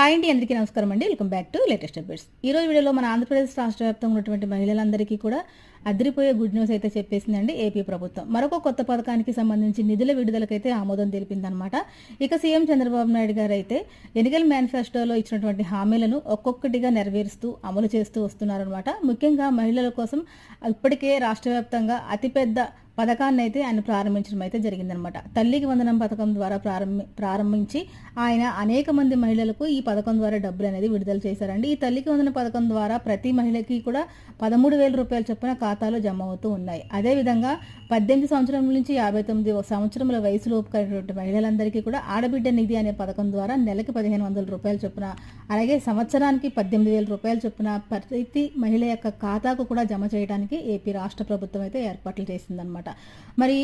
Hi అండి అందరికీ నమస్కారం అండి. Welcome back to latest updates. ఈ రోజు వీడియోలో మన ఆంధ్రప్రదేశ్ రాష్ట్ర వ్యాప్తంగా ఉన్నటువంటి మహిళలందరికీ కూడా అదిరిపోయే గుడ్ న్యూస్ అయితే చెప్పేసిందండి ఏపీ ప్రభుత్వం. మరొక కొత్త పథకానికి సంబంధించి నిధుల విడుదలకైతే ఆమోదం తెలిపిందనమాట ఇక సీఎం చంద్రబాబు నాయుడు గారు అయితే ఎన్నికల మేనిఫెస్టోలో ఇచ్చినటువంటి హామీలను ఒక్కొక్కటిగా నెరవేరుస్తూ అమలు చేస్తూ వస్తున్నారనమాట ముఖ్యంగా మహిళల కోసం ఇప్పటికే రాష్ట్ర వ్యాప్తంగా అతిపెద్ద పథకాన్ని అయితే ఆయన ప్రారంభించడం అయితే జరిగిందనమాట తల్లికి వందనం పథకం ద్వారా ప్రారంభి ప్రారంభించి ఆయన అనేక మంది మహిళలకు ఈ పథకం ద్వారా డబ్బులు అనేది విడుదల చేశారండి. ఈ తల్లికి వందన పథకం ద్వారా ప్రతి మహిళకి కూడా పదమూడు వేల రూపాయల చొప్పున ఖాతాలో జమ అవుతూ ఉన్నాయి. అదేవిధంగా పద్దెనిమిది సంవత్సరం నుంచి యాభై తొమ్మిది సంవత్సరముల వయసులోపు కలిగినటువంటి మహిళలందరికీ కూడా ఆడబిడ్డ నిధి అనే పథకం ద్వారా నెలకి పదిహేను వందల రూపాయల చొప్పున అలాగే సంవత్సరానికి పద్దెనిమిది వేల రూపాయల చొప్పున ప్రతి మహిళ యొక్క ఖాతాకు కూడా జమ చేయడానికి ఏపీ రాష్ట్ర ప్రభుత్వం అయితే ఏర్పాట్లు చేసిందనమాట మరి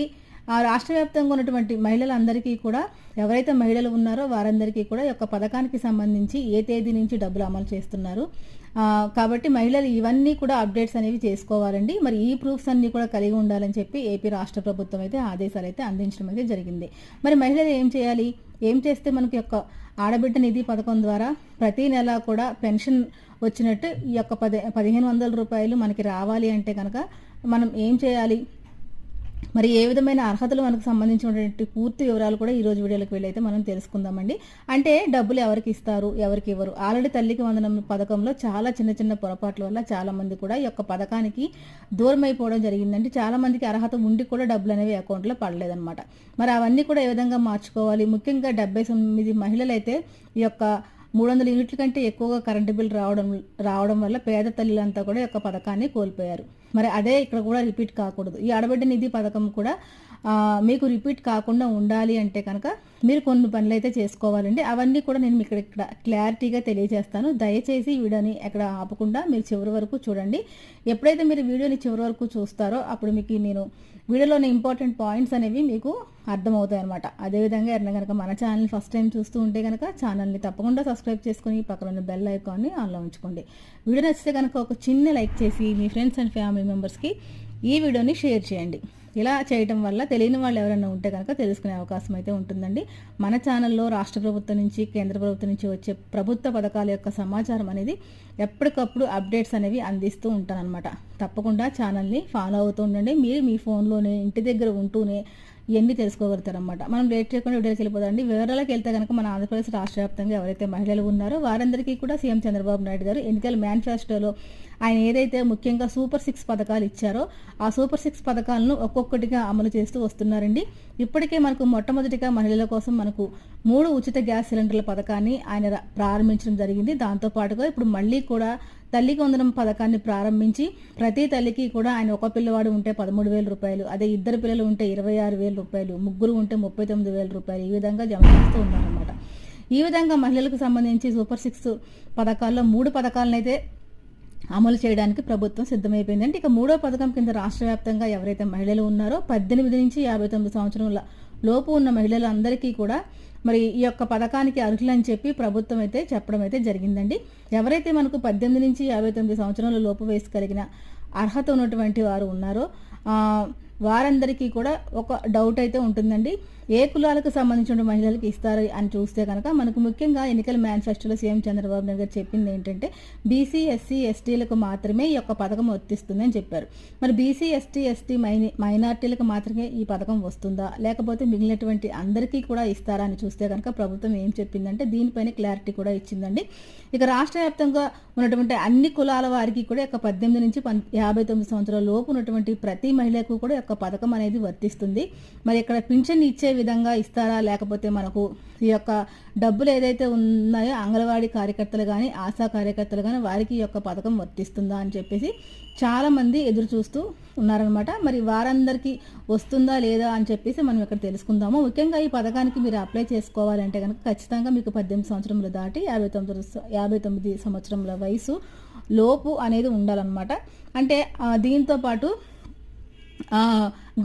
ఆ రాష్ట్ర వ్యాప్తంగా ఉన్నటువంటి మహిళలందరికీ కూడా ఎవరైతే మహిళలు ఉన్నారో వారందరికీ కూడా ఈ యొక్క పథకానికి సంబంధించి ఏ తేదీ నుంచి డబ్బులు అమలు చేస్తున్నారు? కాబట్టి మహిళలు ఇవన్నీ కూడా అప్డేట్స్ అనేవి చేసుకోవాలండి. మరి ఈ ప్రూఫ్స్ అన్ని కూడా కలిగి ఉండాలని చెప్పి ఏపీ రాష్ట్ర ప్రభుత్వం అయితే ఆదేశాలు అయితే అందించడం అయితే జరిగింది. మరి మహిళలు ఏం చేయాలి? ఏం చేస్తే మనకి యొక్క ఆడబిడ్డ నిధి పథకం ద్వారా ప్రతి నెల కూడా పెన్షన్ వచ్చినట్టు ఈ యొక్క పది పదిహేను వందల రూపాయలు మనకి రావాలి అంటే కనుక మనం ఏం చేయాలి? మరి ఏ విధమైన అర్హతలు మనకు సంబంధించినటువంటి పూర్తి వివరాలు కూడా ఈ రోజు వీడియోలకు వెళ్ళి మనం తెలుసుకుందామండి. అంటే డబ్బులు ఎవరికి ఇస్తారు ఎవరికి ఇవ్వరు? ఆల్రెడీ తల్లికి వందనం పథకంలో చాలా చిన్న చిన్న పొరపాట్ల వల్ల చాలా మంది కూడా ఈ యొక్క పథకానికి దూరం అయిపోవడం జరిగిందండి. చాలా మందికి అర్హత ఉండి కూడా డబ్బులు అనేవి అకౌంట్లో పడలేదన్నమాట. మరి అవన్నీ కూడా ఏ విధంగా మార్చుకోవాలి? ముఖ్యంగా డెబ్బై తొమ్మిది మహిళలు అయితే ఈ యొక్క మూడు వందల యూనిట్ల కంటే ఎక్కువగా కరెంటు బిల్ రావడం రావడం వల్ల పేద తల్లులంతా కూడా ఈ యొక్క పథకాన్ని కోల్పోయారు. మరి అదే ఇక్కడ కూడా రిపీట్ కాకూడదు. ఈ ఆడబిడ్డ నిధి పథకం కూడా మీకు రిపీట్ కాకుండా ఉండాలి అంటే కనుక మీరు కొన్ని పనులు అయితే చేసుకోవాలండి. అవన్నీ కూడా నేను మీకు ఇక్కడ క్లారిటీగా తెలియజేస్తాను. దయచేసి వీడియోని ఎక్కడ ఆపకుండా మీరు చివరి వరకు చూడండి. ఎప్పుడైతే మీరు వీడియోని చివరి వరకు చూస్తారో అప్పుడు మీకు నేను వీడియోలోని ఇంపార్టెంట్ పాయింట్స్ అనేవి మీకు అర్థమవుతాయి అనమాట అదేవిధంగా ఎవరైనా కనుక మన ఛానల్ని ఫస్ట్ టైం చూస్తూ ఉంటే కనుక ఛానల్ని తప్పకుండా సబ్స్క్రైబ్ చేసుకుని పక్కన ఉన్న బెల్ ఐకాన్ని ఆన్లో ఉంచుకోండి. వీడియో నచ్చితే కనుక ఒక చిన్న లైక్ చేసి మీ ఫ్రెండ్స్ అండ్ ఫ్యామిలీ మెంబర్స్కి ఈ వీడియోని షేర్ చేయండి. ఇలా చేయటం వల్ల తెలియని వాళ్ళు ఎవరైనా ఉంటే కనుక తెలుసుకునే అవకాశం అయితే ఉంటుందండి. మన ఛానల్లో రాష్ట్ర ప్రభుత్వం నుంచి కేంద్ర ప్రభుత్వం నుంచి వచ్చే ప్రభుత్వ పథకాల యొక్క సమాచారం అనేది ఎప్పటికప్పుడు అప్డేట్స్ అనేవి అందిస్తూ ఉంటానన్నమాట తప్పకుండా ఛానల్ని ఫాలో అవుతూ ఉండండి. మీరు మీ ఫోన్లోనే ఇంటి దగ్గర ఉంటూనే ఇవన్నీ తెలుసుకోగలుగుతారనమాట మనం లేట్ చేయకుండా వీడియోకి వెళ్ళిపోదండి వివరాలకు వెళ్తే కనుక మన ఆంధ్రప్రదేశ్ రాష్ట్ర వ్యాప్తంగా ఎవరైతే మహిళలు ఉన్నారో వారందరికీ కూడా సీఎం చంద్రబాబు నాయుడు గారు ఎన్నికల మేనిఫెస్టోలో ఆయన ఏదైతే ముఖ్యంగా సూపర్ సిక్స్ పథకాలు ఇచ్చారో ఆ సూపర్ సిక్స్ పథకాలను ఒక్కొక్కటిగా అమలు చేస్తూ వస్తున్నారండి. ఇప్పటికే మనకు మొట్టమొదటిగా మహిళల కోసం మనకు మూడు ఉచిత గ్యాస్ సిలిండర్ల పథకాన్ని ఆయన ప్రారంభించడం జరిగింది. దాంతో పాటుగా ఇప్పుడు మళ్ళీ కూడా తల్లికి వందనం పథకాన్ని ప్రారంభించి ప్రతి తల్లికి కూడా ఆయన ఒక పిల్లవాడు ఉంటే పదమూడు వేల రూపాయలు అదే ఇద్దరు పిల్లలు ఉంటే ఇరవై ఆరు వేల రూపాయలు ముగ్గురు ఉంటే ముప్పై తొమ్మిది వేల రూపాయలు ఈ విధంగా జమ చేస్తూ ఉన్నారన్నమాట. ఈ విధంగా మహిళలకు సంబంధించి సూపర్ సిక్స్ పథకాల్లో మూడు పథకాలను అయితే అమలు చేయడానికి ప్రభుత్వం సిద్ధమైపోయింది అంటే ఇక మూడో పథకం కింద రాష్ట్ర వ్యాప్తంగా ఎవరైతే మహిళలు ఉన్నారో పద్దెనిమిది నుంచి యాభై తొమ్మిది సంవత్సరాల లోపు ఉన్న మహిళలందరికీ కూడా మరి ఈ యొక్క పథకానికి అర్హులని చెప్పి ప్రభుత్వం అయితే చెప్పడం అయితే జరిగిందండి. ఎవరైతే మనకు పద్దెనిమిది నుంచి యాభై తొమ్మిది సంవత్సరాల లోపు వయసు కలిగిన అర్హత ఉన్నటువంటి వారు ఉన్నారో వారందరికీ కూడా ఒక డౌట్ అయితే ఉంటుందండి. ఏ కులాలకు సంబంధించిన మహిళలకు ఇస్తారు అని చూస్తే కనుక మనకు ముఖ్యంగా ఎన్నికల మేనిఫెస్టోలో సీఎం చంద్రబాబు నాయుడు గారు చెప్పింది ఏంటంటే బీసీ ఎస్సీ ఎస్టీలకు మాత్రమే ఈ యొక్క పథకం వర్తిస్తుందని చెప్పారు. మరి బీసీ ఎస్టీ ఎస్టీ మైని మైనార్టీలకు మాత్రమే ఈ పథకం వస్తుందా? లేకపోతే మిగిలినటువంటి అందరికీ కూడా ఇస్తారా అని చూస్తే కనుక ప్రభుత్వం ఏం చెప్పిందంటే దీనిపైన క్లారిటీ కూడా ఇచ్చిందండి. ఇక రాష్ట్ర వ్యాప్తంగా ఉన్నటువంటి అన్ని కులాల వారికి కూడా యొక్క పద్దెనిమిది నుంచి యాభై తొమ్మిది సంవత్సరాల లోపు ఉన్నటువంటి ప్రతి మహిళకు కూడా యొక్క పథకం అనేది వర్తిస్తుంది. మరి ఇక్కడ పింఛన్ ఇచ్చే విధంగా ఇస్తారా? లేకపోతే మనకు ఈ యొక్క డబ్బులు ఏదైతే ఉన్నాయో అంగన్వాడీ కార్యకర్తలు కానీ ఆశా కార్యకర్తలు కానీ వారికి ఈ యొక్క పథకం వర్తిస్తుందా అని చెప్పేసి చాలామంది ఎదురు చూస్తూ ఉన్నారనమాట మరి వారందరికీ వస్తుందా లేదా అని చెప్పేసి మనం ఇక్కడ తెలుసుకుందాము. ముఖ్యంగా ఈ పథకానికి మీరు అప్లై చేసుకోవాలంటే కనుక ఖచ్చితంగా మీకు పద్దెనిమిది సంవత్సరములు దాటి యాభై తొమ్మిది యాభై తొమ్మిది సంవత్సరముల వయసు లోపు అనేది ఉండాలన్నమాట. అంటే దీంతో పాటు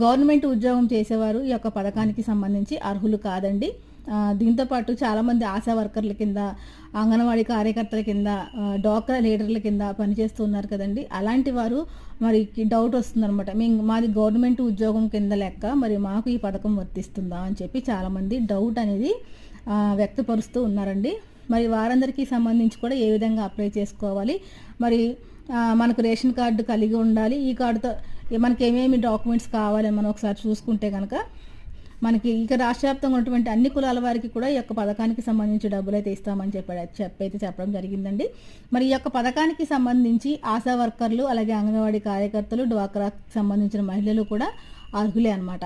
గవర్నమెంట్ ఉద్యోగం చేసేవారు ఈ యొక్క పథకానికి సంబంధించి అర్హులు కాదండి. దీంతోపాటు దీంతో పాటు చాలామంది ఆశా వర్కర్ల కింద అంగన్వాడీ కార్యకర్తల కింద ఆ, డోక్రా లీడర్ల కింద పనిచేస్తూ ఉన్నారు కదండి. అలాంటి వారు మరి డౌట్ వస్తుందన్నమాట. మేము మాది గవర్నమెంట్ ఉద్యోగం కింద లెక్క మరి మాకు ఈ పథకం వర్తిస్తుందా అని చెప్పి చాలామంది డౌట్ అనేది వ్యక్తపరుస్తూ ఉన్నారండి. మరి వారందరికీ సంబంధించి కూడా ఏ విధంగా అప్లై చేసుకోవాలి? మరి మనకు రేషన్ కార్డు కలిగి ఉండాలి. ఈ కార్డుతో మనకి ఏమేమి డాక్యుమెంట్స్ కావాలి మనం ఒకసారి చూసుకుంటే కనుక మనకి ఇక రాష్ట్ర వ్యాప్తంగా ఉన్నటువంటి అన్ని కులాల వారికి కూడా ఈ యొక్క పథకానికి సంబంధించి డబ్బులు అయితే ఇస్తామని చెప్పాడు చెప్పైతే చెప్పడం జరిగిందండి. మరి ఈ యొక్క పథకానికి సంబంధించి ఆశా వర్కర్లు అలాగే అంగన్వాడీ కార్యకర్తలు డ్వాక్రాకి సంబంధించిన మహిళలు కూడా అర్హులే అనమాట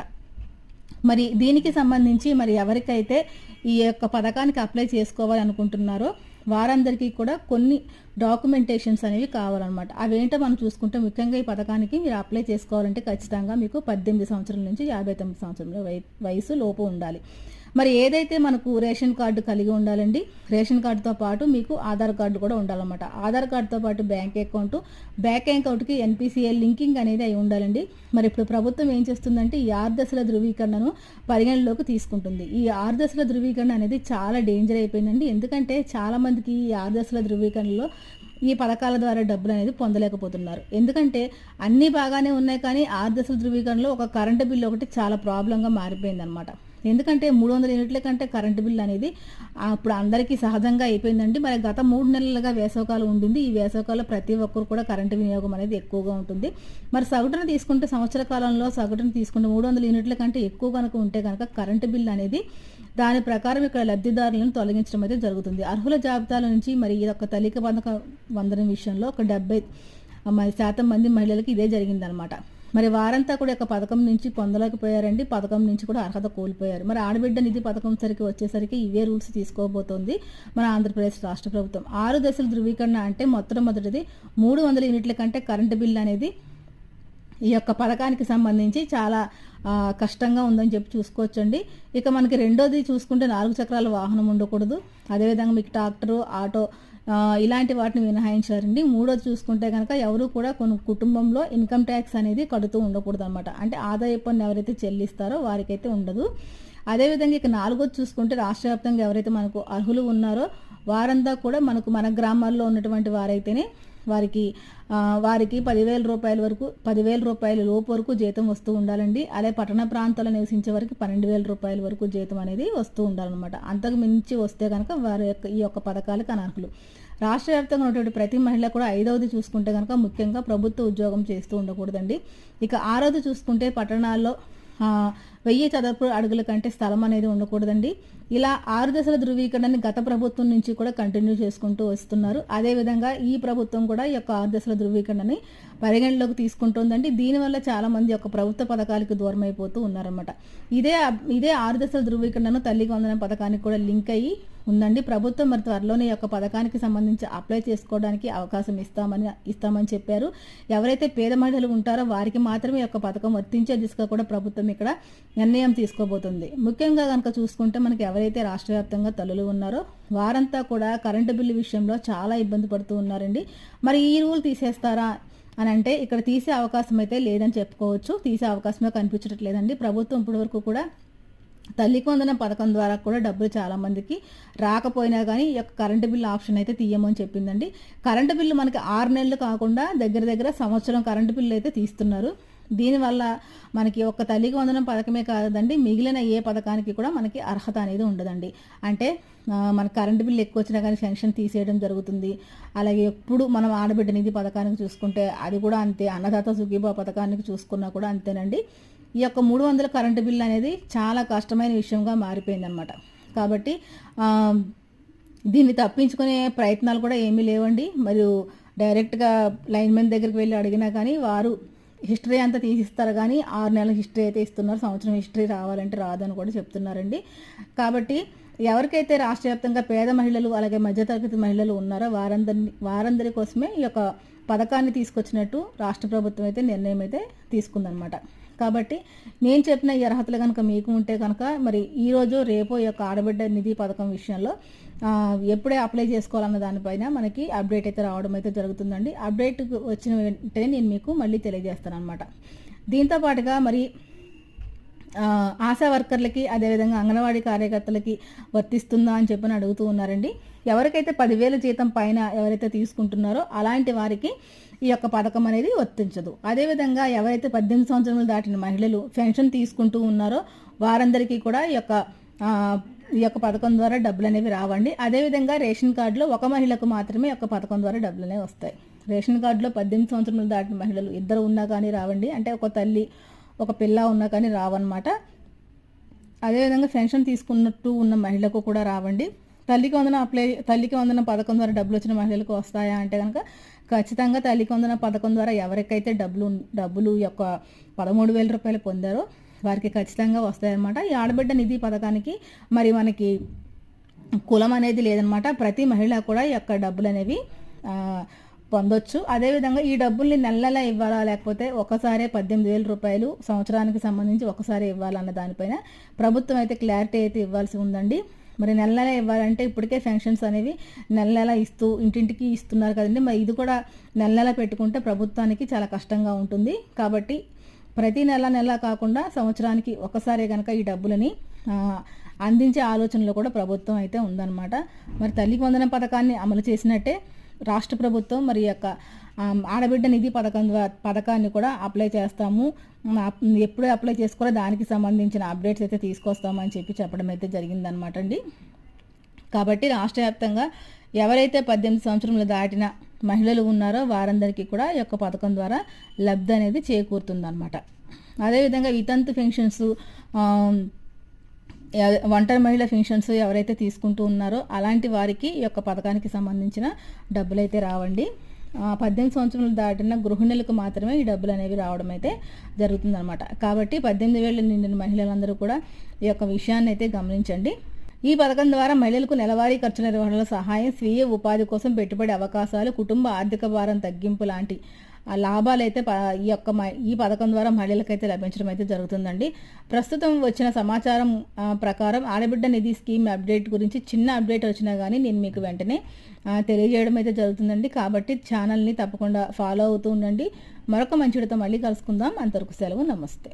మరి దీనికి సంబంధించి మరి ఎవరికైతే ఈ యొక్క పథకానికి అప్లై చేసుకోవాలనుకుంటున్నారో వారందరికీ కూడా కొన్ని డాక్యుమెంటేషన్స్ అనేవి కావాలన్నమాట. అవేంటో మనం చూసుకుంటే ముఖ్యంగా ఈ పథకానికి మీరు అప్లై చేసుకోవాలంటే ఖచ్చితంగా మీకు పద్దెనిమిది సంవత్సరాల నుంచి యాభై తొమ్మిది సంవత్సరంలో వయసు లోపు ఉండాలి. మరి ఏదైతే మనకు రేషన్ కార్డు కలిగి ఉండాలండి రేషన్ కార్డుతో పాటు మీకు ఆధార్ కార్డు కూడా ఉండాలన్నమాట. ఆధార్ కార్డుతో పాటు బ్యాంక్ అకౌంట్ బ్యాంక్ అకౌంట్కి ఎన్పిసిఎల్ లింకింగ్ అనేది అయి ఉండాలండి. మరి ఇప్పుడు ప్రభుత్వం ఏం చేస్తుందంటే ఈ ఆర్దశల ధృవీకరణను పరిగణలోకి తీసుకుంటుంది. ఈ ఆర్దశల ధృవీకరణ అనేది చాలా డేంజర్ అయిపోయిందండి. ఎందుకంటే చాలామందికి ఈ ఆర్దశల ధృవీకరణలో ఈ పథకాల ద్వారా డబ్బులు అనేది పొందలేకపోతున్నారు. ఎందుకంటే అన్నీ బాగానే ఉన్నాయి కానీ ఆర్థిక ధృవీకరణలో ఒక కరెంటు బిల్లు ఒకటి చాలా ప్రాబ్లంగా మారిపోయింది అనమాట ఎందుకంటే మూడు వందల యూనిట్ల కంటే కరెంటు బిల్ అనేది అప్పుడు ఇప్పుడు అందరికీ సహజంగా అయిపోయిందండి. మరి గత మూడు నెలలుగా వేసవకాలం ఉంటుంది ఈ వేసవకాలంలో ప్రతి ఒక్కరు కూడా కరెంటు వినియోగం అనేది ఎక్కువగా ఉంటుంది. మరి సగటున తీసుకుంటే సంవత్సర కాలంలో సగటున తీసుకుంటే మూడు వందల యూనిట్ల కంటే ఎక్కువ కనుక ఉంటే కనుక కరెంటు బిల్ అనేది దాని ప్రకారం ఇక్కడ లబ్ధిదారులను తొలగించడం అయితే జరుగుతుంది. అర్హుల జాబితాల నుంచి మరి ఇది ఒక తల్లిక పథక వందనం విషయంలో ఒక డెబ్బై శాతం మంది మహిళలకు ఇదే జరిగిందనమాట. మరి వారంతా కూడా ఒక పథకం నుంచి పొందలేకపోయారండి పథకం నుంచి కూడా అర్హత కోల్పోయారు. మరి ఆడబిడ్డ నిధి పథకం సరికి వచ్చేసరికి ఇవే రూల్స్ తీసుకోబోతోంది మన ఆంధ్రప్రదేశ్ రాష్ట్ర ప్రభుత్వం. ఆరు దశల ధృవీకరణ అంటే మొట్టమొదటిది మూడు వందల యూనిట్ల కంటే కరెంటు బిల్ అనేది ఈ యొక్క పథకానికి సంబంధించి చాలా కష్టంగా ఉందని చెప్పి చూసుకోవచ్చండి. ఇక మనకి రెండోది చూసుకుంటే నాలుగు చక్రాల వాహనం ఉండకూడదు. అదేవిధంగా మీకు ట్రాక్టరు ఆటో ఇలాంటి వాటిని మినహాయించారండి. మూడోది చూసుకుంటే కనుక ఎవరు కూడా కొన్ని కుటుంబంలో ఇన్కమ్ ట్యాక్స్ అనేది కడుతూ ఉండకూడదు అనమాట అంటే ఆదాయ పన్ను ఎవరైతే చెల్లిస్తారో వారికైతే ఉండదు. అదేవిధంగా ఇక నాలుగోది చూసుకుంటే రాష్ట్ర వ్యాప్తంగా ఎవరైతే మనకు అర్హులు ఉన్నారో వారంతా కూడా మనకు మన గ్రామాల్లో ఉన్నటువంటి వారైతేనే వారికి వారికి పదివేల రూపాయల వరకు పదివేల రూపాయల లోపు వరకు జీతం వస్తూ ఉండాలండి. అలాగే పట్టణ ప్రాంతాల్లో నివసించే వరకు పన్నెండు వేల రూపాయల వరకు జీతం అనేది వస్తూ ఉండాలన్నమాట. అంతకు మించి వస్తే కనుక వారి యొక్క ఈ యొక్క పథకాలకు అనర్హులు. రాష్ట్ర వ్యాప్తంగా ఉన్నటువంటి ప్రతి మహిళ కూడా ఐదవది చూసుకుంటే కనుక ముఖ్యంగా ప్రభుత్వ ఉద్యోగం చేస్తూ ఉండకూడదండి. ఇక ఆరోది చూసుకుంటే పట్టణాల్లో వెయ్యి చదరపు అడుగుల కంటే స్థలం అనేది ఉండకూడదండి. ఇలా ఆరు దశల ధృవీకరణని గత ప్రభుత్వం నుంచి కూడా కంటిన్యూ చేసుకుంటూ వస్తున్నారు. అదేవిధంగా ఈ ప్రభుత్వం కూడా ఈ యొక్క ఆరు దశల ధృవీకరణని పరిగణలోకి తీసుకుంటుందండి. దీనివల్ల చాలా మంది యొక్క ప్రభుత్వ పథకాలకు దూరం అయిపోతూ ఉన్నారన్నమాట. ఇదే ఇదే ఆరు దశల ధృవీకరణను తల్లి వందన పథకానికి కూడా లింక్ అయ్యి ఉందండి. ప్రభుత్వం మరి త్వరలోనే ఈ యొక్క పథకానికి సంబంధించి అప్లై చేసుకోవడానికి అవకాశం ఇస్తామని ఇస్తామని చెప్పారు. ఎవరైతే పేద మహిళలు ఉంటారో వారికి మాత్రమే యొక్క పథకం వర్తించే దిశగా కూడా ప్రభుత్వం ఇక్కడ నిర్ణయం తీసుకోబోతుంది. ముఖ్యంగా కనుక చూసుకుంటే మనకి ఎవరైతే రాష్ట్ర వ్యాప్తంగా తల్లులు ఉన్నారో వారంతా కూడా కరెంటు బిల్లు విషయంలో చాలా ఇబ్బంది పడుతూ ఉన్నారండి. మరి ఈ రూల్ తీసేస్తారా అని అంటే ఇక్కడ తీసే అవకాశం అయితే లేదని చెప్పుకోవచ్చు. తీసే అవకాశమే కనిపించట్లేదండి. ప్రభుత్వం ఇప్పటి వరకు కూడా తల్లికి వందనం పథకం ద్వారా కూడా డబ్బులు చాలామందికి రాకపోయినా కానీ ఈ యొక్క కరెంటు బిల్లు ఆప్షన్ అయితే తీయమని చెప్పిందండి. కరెంటు బిల్లు మనకి ఆరు నెలలు కాకుండా దగ్గర దగ్గర సంవత్సరం కరెంటు బిల్లు అయితే తీస్తున్నారు. దీనివల్ల మనకి ఒక్క తల్లికి వందనం పథకమే కాదండి మిగిలిన ఏ పథకానికి కూడా మనకి అర్హత అనేది ఉండదండి. అంటే మన కరెంటు బిల్లు ఎక్కువ వచ్చినా కానీ పెన్షన్ తీసేయడం జరుగుతుంది. అలాగే ఎప్పుడు మనం ఆడబిడ్డ నిధి పథకానికి చూసుకుంటే అది కూడా అంతే అన్నదాత సుఖీభా పథకానికి చూసుకున్నా కూడా అంతేనండి. ఈ యొక్క మూడు వందల కరెంటు బిల్ అనేది చాలా కష్టమైన విషయంగా మారిపోయిందనమాట కాబట్టి దీన్ని తప్పించుకునే ప్రయత్నాలు కూడా ఏమీ లేవండి. మరియు డైరెక్ట్గా లైన్మెన్ దగ్గరికి వెళ్ళి అడిగినా కానీ వారు హిస్టరీ అంతా తీసిస్తారు కానీ ఆరు నెలల హిస్టరీ అయితే ఇస్తున్నారు సంవత్సరం హిస్టరీ రావాలంటే రాదని కూడా చెప్తున్నారండి. కాబట్టి ఎవరికైతే రాష్ట్ర వ్యాప్తంగా పేద మహిళలు అలాగే మధ్యతరగతి మహిళలు ఉన్నారో వారందరిని వారందరి కోసమే ఈ యొక్క పథకాన్ని తీసుకొచ్చినట్టు రాష్ట్ర ప్రభుత్వం అయితే నిర్ణయం అయితే తీసుకుందనమాట కాబట్టి నేను చెప్పిన ఈ అర్హతలు కనుక మీకు ఉంటే కనుక మరి ఈరోజు రేపో యొక్క ఆడబిడ్డ నిధి పథకం విషయంలో ఎప్పుడే అప్లై చేసుకోవాలన్న దానిపైన మనకి అప్డేట్ అయితే రావడం అయితే జరుగుతుందండి. అప్డేట్ వచ్చిన వెంటనే నేను మీకు మళ్ళీ తెలియజేస్తాను అనమాట దీంతో పాటుగా మరి ఆశా వర్కర్లకి అదేవిధంగా అంగన్వాడీ కార్యకర్తలకి వర్తిస్తుందా అని చెప్పని అడుగుతూ ఉన్నారండి. ఎవరికైతే పదివేల జీతం పైన ఎవరైతే తీసుకుంటున్నారో అలాంటి వారికి ఈ యొక్క పథకం అనేది వర్తించదు. అదేవిధంగా ఎవరైతే పద్దెనిమిది సంవత్సరాలు దాటిన మహిళలు పెన్షన్ తీసుకుంటూ ఉన్నారో వారందరికీ కూడా ఈ యొక్క ఈ యొక్క పథకం ద్వారా డబ్బులు అనేవి రావండి. అదేవిధంగా రేషన్ కార్డులో ఒక మహిళకు మాత్రమే యొక్క పథకం ద్వారా డబ్బులు అనేవి వస్తాయి. రేషన్ కార్డులో పద్దెనిమిది సంవత్సరాలు దాటిన మహిళలు ఇద్దరు ఉన్నా కానీ రావండి. అంటే ఒక తల్లి ఒక పిల్ల ఉన్నా కానీ రావన్నమాట. అదేవిధంగా పెన్షన్ తీసుకున్నట్టు ఉన్న మహిళకు కూడా రావండి. తల్లికి వందన అప్లై తల్లికి వందన పథకం ద్వారా డబ్బులు వచ్చిన మహిళలకు వస్తాయా అంటే కనుక ఖచ్చితంగా తల్లి వందన పథకం ద్వారా ఎవరికైతే డబ్బులు డబ్బులు యొక్క పదమూడు వేల రూపాయలు పొందారో వారికి ఖచ్చితంగా వస్తాయన్నమాట. ఈ ఆడబిడ్డ నిధి పథకానికి మరి మనకి కులం అనేది లేదనమాట ప్రతి మహిళ కూడా ఈ యొక్క డబ్బులు అనేవి పొందొచ్చు. అదేవిధంగా ఈ డబ్బుల్ని నెల నెల ఇవ్వాలా? లేకపోతే ఒకసారే పద్దెనిమిది వేల రూపాయలు సంవత్సరానికి సంబంధించి ఒకసారి ఇవ్వాలన్న దానిపైన ప్రభుత్వం అయితే క్లారిటీ అయితే ఇవ్వాల్సి ఉందండి. మరి నెల నెల ఇవ్వాలంటే ఇప్పటికే పెన్షన్స్ అనేవి నెల నెల ఇస్తూ ఇంటింటికి ఇస్తున్నారు కదండి. మరి ఇది కూడా నెల నెల పెట్టుకుంటే ప్రభుత్వానికి చాలా కష్టంగా ఉంటుంది. కాబట్టి ప్రతి నెల నెల కాకుండా సంవత్సరానికి ఒకసారి కనుక ఈ డబ్బులని అందించే ఆలోచనలో కూడా ప్రభుత్వం అయితే ఉందన్నమాట. మరి తల్లికి వందన పథకాన్ని అమలు చేసినట్టే రాష్ట్ర ప్రభుత్వం మరి యొక్క ఆడబిడ్డ నిధి పథకం ద్వారా పథకాన్ని కూడా అప్లై చేస్తాము. ఎప్పుడు అప్లై చేసుకోవాలో దానికి సంబంధించిన అప్డేట్స్ అయితే తీసుకొస్తామని చెప్పి చెప్పడం అయితే జరిగిందనమాట అండి. కాబట్టి రాష్ట్ర వ్యాప్తంగా ఎవరైతే పద్దెనిమిది సంవత్సరములు దాటిన మహిళలు ఉన్నారో వారందరికీ కూడా ఈ యొక్క పథకం ద్వారా లబ్ధి అనేది చేకూరుతుందన్నమాట. అదేవిధంగా వితంతు పెన్షన్స్ ఒంటరి మహిళ పెన్షన్స్ ఎవరైతే తీసుకుంటూ ఉన్నారో అలాంటి వారికి ఈ యొక్క పథకానికి సంబంధించిన డబ్బులు అయితే రావండి. పద్దెనిమిది సంవత్సరాలు దాటిన గృహిణులకు మాత్రమే ఈ డబ్బులు అనేవి రావడం అయితే జరుగుతుందన్నమాట. కాబట్టి పద్దెనిమిది వేలు నిండిన మహిళలందరూ కూడా ఈ యొక్క విషయాన్ని అయితే గమనించండి. ఈ పథకం ద్వారా మహిళలకు నెలవారీ ఖర్చు నిర్వహణలో సహాయం స్వీయ ఉపాధి కోసం పెట్టుబడి అవకాశాలు కుటుంబ ఆర్థిక భారం తగ్గింపు లాంటి లాభాలు అయితే ప- ఈ యొక్క ఈ పథకం ద్వారా మహిళలకైతే లభించడం అయితే జరుగుతుందండి. ప్రస్తుతం వచ్చిన సమాచారం ప్రకారం ఆడబిడ్డ నిధి స్కీమ్ అప్డేట్ గురించి చిన్న అప్డేట్ వచ్చినా కానీ నేను మీకు వెంటనే తెలియజేయడం అయితే జరుగుతుందండి. కాబట్టి ఛానల్ని తప్పకుండా ఫాలో అవుతూ ఉండండి. మరొక మంచిడితో మళ్ళీ కలుసుకుందాం. అంతవరకు సెలవు నమస్తే.